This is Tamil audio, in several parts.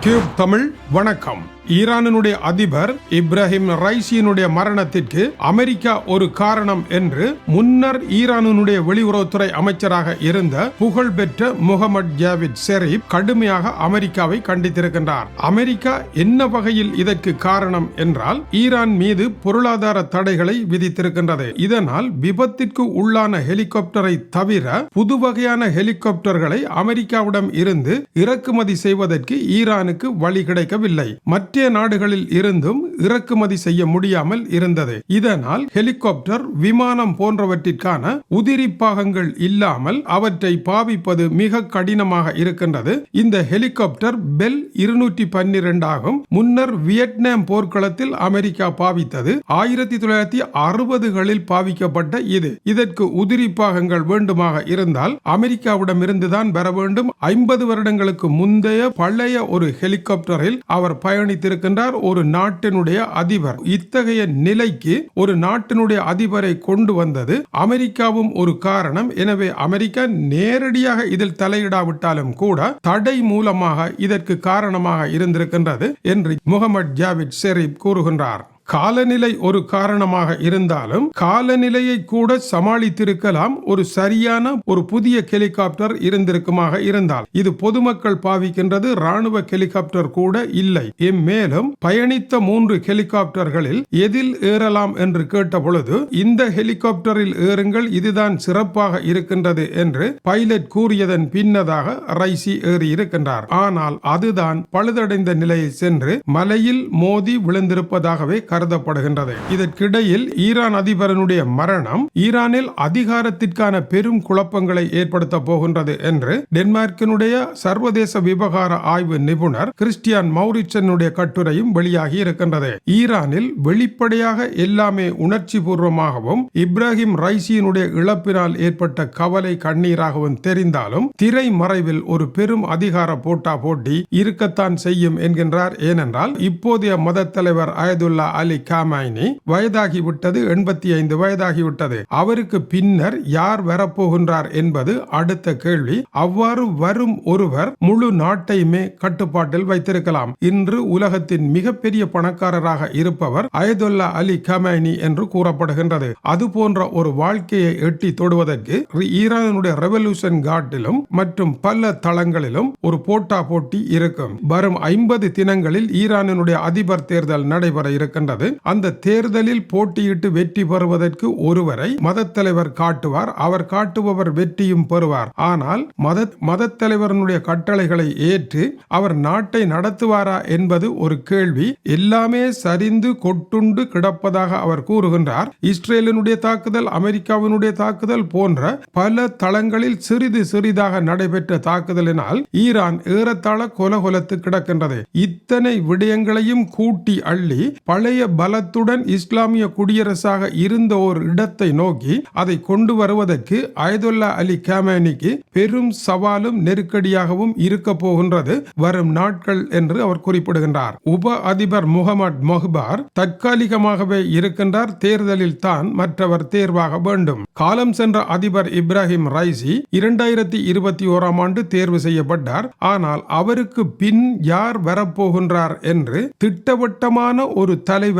டியூப் தமிழ் வணக்கம். ஈரானினுடைய அதிபர் இப்ராஹிம் ரைசியினுடைய மரணத்திற்கு அமெரிக்கா ஒரு காரணம் என்று முன்னர் ஈரானினுடைய வெளியுறவுத்துறை அமைச்சராக இருந்த புகழ்பெற்ற முகமது ஜாவித் ஷெரீப் கடுமையாக அமெரிக்காவை கண்டித்திருக்கின்றார். அமெரிக்கா என்ன வகையில் இதற்கு காரணம் என்றால் ஈரான் மீது பொருளாதார தடைகளை விதித்திருக்கின்றது. இதனால் விபத்திற்கு உள்ளான ஹெலிகாப்டரை தவிர புது வகையான ஹெலிகாப்டர்களை அமெரிக்காவிடம் இருந்து இறக்குமதி செய்வதற்கு ஈரான் ஈரானுக்கு வழி கிடைக்கவில்லை. மற்ற நாடுகளில் இருந்தும் இறக்குமதி செய்ய முடியாமல் இருந்தது. இதனால் ஹெலிகாப்டர் விமானம் போன்றவற்றிற்கான உதிரி பாகங்கள் இல்லாமல் அவற்றை பாவிப்பது மிக கடினமாக இருக்கின்றது. இந்த ஹெலிகாப்டர் பெல் இருநூற்றி பன்னிரண்டு ஆகும். முன்னர் வியட்நாம் போர்க்களத்தில் அமெரிக்கா பாவித்தது. ஆயிரத்தி தொள்ளாயிரத்தி அறுபதுகளில் பாவிக்கப்பட்ட இது. இதற்கு உதிரி பாகங்கள் வேண்டுமாக இருந்தால் அமெரிக்காவிடமிருந்துதான் பெற வேண்டும். ஐம்பது வருடங்களுக்கு முந்தைய பழைய ஒரு ஹெலிகாப்டரில் அவர் பயணித்திருக்கின்றார் ஒரு நாட்டினுடைய அதிபர். இத்தகைய நிலைக்கு ஒரு நாட்டினுடைய அதிபரை கொண்டு வந்தது அமெரிக்காவும் ஒரு காரணம். எனவே அமெரிக்கா நேரடியாக இதில் தலையிடாவிட்டாலும் கூட தடை மூலமாக இதற்கு காரணமாக இருந்திருக்கின்றது என்று முகமது ஜாவித் ஷெரீப் கூறுகின்றார். காலநிலை ஒரு காரணமாக இருந்தாலும் காலநிலையை கூட சமாளித்திருக்கலாம். ஒரு சரியான ஒரு புதிய ஹெலிகாப்டர் இருந்திருக்குமாக இருந்தால். இது பொதுமக்கள் பாவிக்கின்றது ராணுவ ஹெலிகாப்டர் கூட இல்லை. இம்மேலும் பயணித்த மூன்று ஹெலிகாப்டர்களில் எதில் ஏறலாம் என்று கேட்ட பொழுது இந்த ஹெலிகாப்டரில் ஏறுங்கள் இதுதான் சிறப்பாக இருக்கின்றது என்று பைலட் கூறியதன் பின்னதாக ரைசி ஏறி இருக்கின்றார் ஆனால் அதுதான் பழுதடைந்த நிலையில் சென்று மலையில் மோதி விழுந்திருப்பதாகவே கருதப்படுகின்றது. இதற்கிடையில் ஈரான் அதிபரனுடைய மரணம் ஈரானில் அதிகாரத்திற்கான பெரும் குழப்பங்களை ஏற்படுத்த போகின்றது என்று டென்மார்க்கினுடைய சர்வதேச விவகார ஆய்வு நிபுணர் கிறிஸ்டியான் மௌரிச்சனுடைய கட்டுரையும் வெளியாகி இருக்கின்றது. ஈரானில் வெளிப்படையாக எல்லாமே உணர்ச்சி பூர்வமாகவும் இப்ராஹிம் ரைசியினுடைய இழப்பினால் ஏற்பட்ட கவலை கண்ணீராகவும் தெரிந்தாலும் திரை மறைவில் ஒரு பெரும் அதிகார போட்டா போட்டி இருக்கத்தான் செய்யும் என்கின்றார். ஏனென்றால் இப்போதைய மத தலைவர் அயதுல்லா அலி காமாயினி வயதாகிவிட்டது எண்பத்தி ஐந்து வயதாகிவிட்டது. அவருக்கு பின்னர் யார் வரப்போகின்றார் என்பது அடுத்த கேள்வி. அவ்வாறு வரும் ஒருவர் முழு நாட்டையுமே கட்டுப்பாட்டில் வைத்திருக்கலாம். இன்று உலகத்தின் மிகப்பெரிய பணக்காரராக இருப்பவர் அயதுல்லா அலி கமைனி என்று கூறப்படுகின்றது. அது போன்ற ஒரு வாழ்க்கையை எட்டி தொடுவதற்கு ஈரானுடைய ரெவல்யூஷன் கார்டிலும் மற்றும் பல தளங்களிலும் ஒரு போட்டா போட்டி இருக்கும். வரும் ஐம்பது தினங்களில் ஈரானினுடைய அதிபர் தேர்தல் நடைபெற இருக்கின்றது. அந்த தேர்தலில் போட்டியிட்டு வெற்றி பெறுவதற்கு ஒருவரை மத தலைவர் காட்டுவார். அவர் காட்டுபவர் வெற்றியும் பெறுவார். ஆனால் மத மத தலைவரனுடைய கட்டளைகளை ஏற்று அவர் நாட்டை நடத்துவாரா என்பது ஒரு கேள்வி. எல்லாமே சரிந்து கொட்டுண்டு கிடப்பதாக அவர் கூறுகின்றார். இஸ்ரேலினுடைய தாக்குதல் அமெரிக்காவினுடைய தாக்குதல் போன்ற பல தளங்களில் சிறிது சிறிதாக நடைபெற்ற தாக்குதலினால் ஈரான் ஏறத்தாழ கொலகொலத்து கிடக்கின்றது. இத்தனை விடயங்களையும் கூட்டி அள்ளி பழைய பலத்துடன் இஸ்லாமிய குடியரசாக இருந்த ஒரு இடத்தை நோக்கி அதை கொண்டு வருவதற்கு அயதுல்லா அலி கேமேனிக்கு பெரும் சவாலும் நெருக்கடியாகவும் இருக்க போகின்றது வரும் நாட்கள் என்று அவர் குறிப்பிடுகின்றார். உப அதிபர் முகமது மொஹ்பார் தற்காலிகமாகவே இருக்கின்றார். தேர்தலில் தான் மற்றவர் தேர்வாக வேண்டும். காலம் சென்ற அதிபர் இப்ராஹிம் ரைசி இரண்டாயிரத்தி இருபத்தி ஓராம் ஆண்டு தேர்வு செய்யப்பட்டார். ஆனால் அவருக்கு பின் யார் வரப்போகின்றார் என்று திட்டவட்டமான ஒரு தலைவர்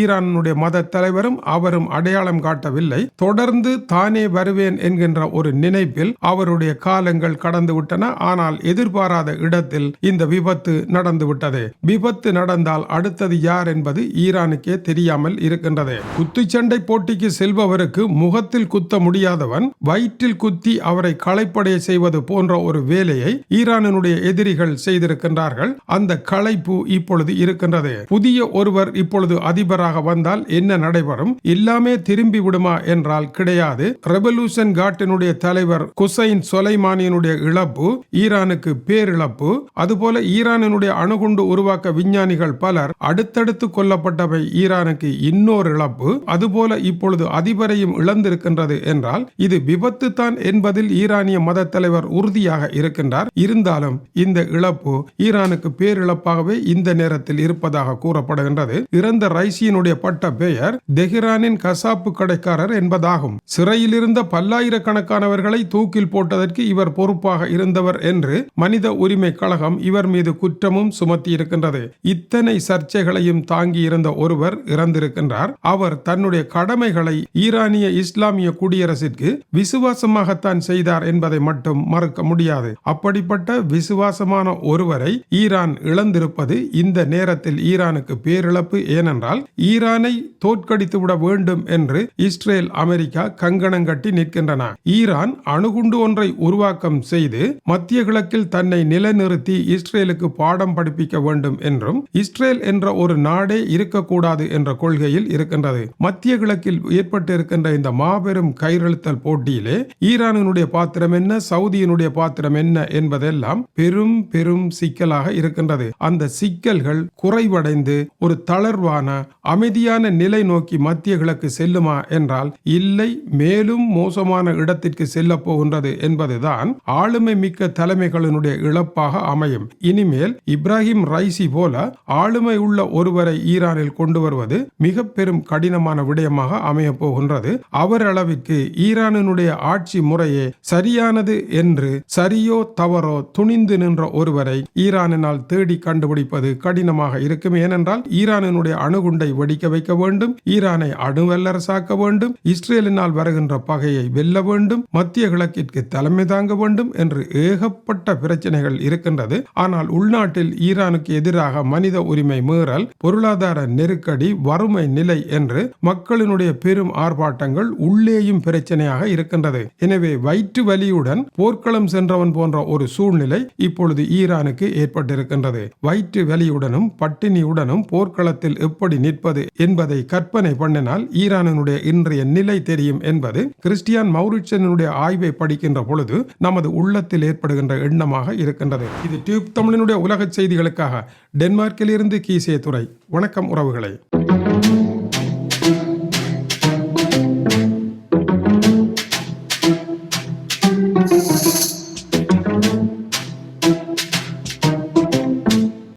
ஈரானுடைய மத தலைவரும் அவரும் அடையாளம் காட்டவில்லை. தொடர்ந்து தானே வருவேன் என்கின்ற ஒரு நினைப்பில் அவருடைய காலங்கள் கடந்துவிட்டன ஆனால் எதிர்பாராத இடத்தில் இந்த விபத்து நடந்துவிட்டது விபத்து நடந்தால் அடுத்தது யார் என்பது ஈரானுக்கே தெரியாமல் இருக்கின்றது. குத்துச்சண்டை போட்டிக்கு செல்பவருக்கு முகத்தில் குத்த முடியாதவன் வயிற்றில் குத்தி அவரை களைப்படைய செய்வது போன்ற ஒரு வேலையை ஈரானினுடைய எதிரிகள் செய்திருக்கின்றார்கள். அந்த களைப்பு இப்பொழுது இருக்கின்றது. புதிய ஒருவர் இப்பொழுது அதிபராக வந்தால் என்ன நடைபெறும்? எல்லாமே திரும்பி விடுமா என்றால் கிடையாது. ரெவல்யூஷன் காட்டினுடைய தலைவர் குசைன் சொலைமானியனுடைய இழப்பு ஈரானுக்கு பேரிழப்பு அதுபோல ஈரானினுடைய அணுகுண்டு உருவாக்க விஞ்ஞானிகள் பலர் அடுத்தடுத்து கொல்லப்பட்டவை ஈரானுக்கு இன்னொரு இழப்பு அதுபோல இப்பொழுது அதிபரையும் இழந்திருக்கின்றது என்றால் இது விபத்து தான் என்பதில் ஈரானிய மத தலைவர் உறுதியாக இருக்கின்றார். இருந்தாலும் இந்த இழப்பு ஈரானுக்கு பேரிழப்பாகவே இந்த நேரத்தில் இருப்பதாக கூறப்படுகின்றது. இறந்த வந்த ரைசியினுடைய பட்ட பெயர் தெஹ்ரானின் கசாப்பு கடைக்காரர் என்பதாகும். சிறையில் இருந்த பல்லாயிரக்கணக்கானவர்களை தூக்கில் போட்டதற்கு இவர் பொறுப்பாக இருந்தவர் என்று மனித உரிமை கழகம் இவர் மீது குற்றமும் சுமத்தியிருக்கின்றது. இத்தனை சர்ச்சைகளையும் தாங்கி இருந்த ஒருவர் இறந்திருக்கின்றார். அவர் தன்னுடைய கடமைகளை ஈரானிய இஸ்லாமிய குடியரசிற்கு விசுவாசமாகத்தான் செய்தார் என்பதை மட்டும் மறுக்க முடியாது. அப்படிப்பட்ட விசுவாசமான ஒருவரை ஈரான் இழந்திருப்பது இந்த நேரத்தில் ஈரானுக்கு பேரிழப்பு ஏனென்றால் ஈரானை தோற்கடித்து விட வேண்டும் என்று இஸ்ரேல் அமெரிக்கா கங்கணம் கட்டி நிற்கின்றன. ஈரான் அணுகுண்டு ஒன்றை உருவாக்கம் செய்து மத்திய கிழக்கில் தன்னை நிலைநிறுத்தி இஸ்ரேலுக்கு பாடம் படிப்பிக்க வேண்டும் என்றும் இஸ்ரேல் என்ற ஒரு நாடே இருக்கக்கூடாது என்ற கொள்கையில் இருக்கின்றது. மத்திய கிழக்கில் ஏற்பட்டு இருக்கின்ற இந்த மாபெரும் கயிறழுத்தல் போட்டியிலே ஈரானினுடைய பாத்திரம் என்ன சவுதியினுடைய பாத்திரம் என்ன என்பதெல்லாம் பெரும் பெரும் சிக்கலாக இருக்கின்றது. அந்த சிக்கல்கள் குறைவடைந்து ஒரு தளர்வான இயல்பான அமைதியான நிலை நோக்கி மத்திய கிழக்கு செல்லுமா என்றால் இல்லை மேலும் மோசமான இடத்திற்கு செல்ல போகின்றது என்பதுதான் ஆளுமை மிக்க தலைமைகளினுடைய இழப்பாக அமையும். இனிமேல் இப்ராஹிம் ரைசி போல ஆளுமை உள்ள ஒருவரை ஈரானில் கொண்டு வருவது மிக பெரும் கடினமான விடயமாக அமைய போகின்றது. அவர் அளவிற்கு ஈரானினுடைய ஆட்சி முறையே சரியானது என்று சரியோ தவறோ துணிந்து நின்ற ஒருவரை ஈரானினால் தேடி கண்டுபிடிப்பது கடினமாக இருக்கும் ஏனென்றால் ஈரானினுடைய அணுகுண்டை வெடிக்க வைக்க வேண்டும் ஈரானை அணு வல்லரசாக்க வேண்டும் இஸ்ரேலினால் வருகின்ற பகையை வெல்ல வேண்டும் மத்திய கிழக்கிற்கு தலைமை தாங்க வேண்டும் என்று ஏகப்பட்ட பிரச்சனைகள் இருக்கின்றது. ஆனால் உள்நாட்டில் ஈரானுக்கு எதிராக மனித உரிமை மீறல் பொருளாதார நெருக்கடி வறுமை நிலை என்று மக்களினுடைய பெரும் ஆர்ப்பாட்டங்கள் உள்ளேயும் பிரச்சனையாக இருக்கின்றது. எனவே வயிற்று வலியுடன் போர்க்களம் சென்றவன் போன்ற ஒரு சூழ்நிலை இப்பொழுது ஈரானுக்கு ஏற்பட்டிருக்கின்றது. வயிற்று வலியுடனும் பட்டினியுடனும் போர்க்களத்தில் எப்படி நிற்பது என்பதை கற்பனை பண்ணினால் ஈரானினுடைய இன்றைய நிலை தெரியும் என்பது கிறிஸ்டியான் மௌரிச்சனுடைய ஆய்வை படிக்கின்ற பொழுது நமது உள்ளத்தில் ஏற்படுகின்ற எண்ணமாக இருக்கின்றது. இது டியூப் தமிழினுடைய உலக செய்திகளுக்காக டென்மார்க்கிலிருந்து கீசே துறை வணக்கம் உறவுகளை.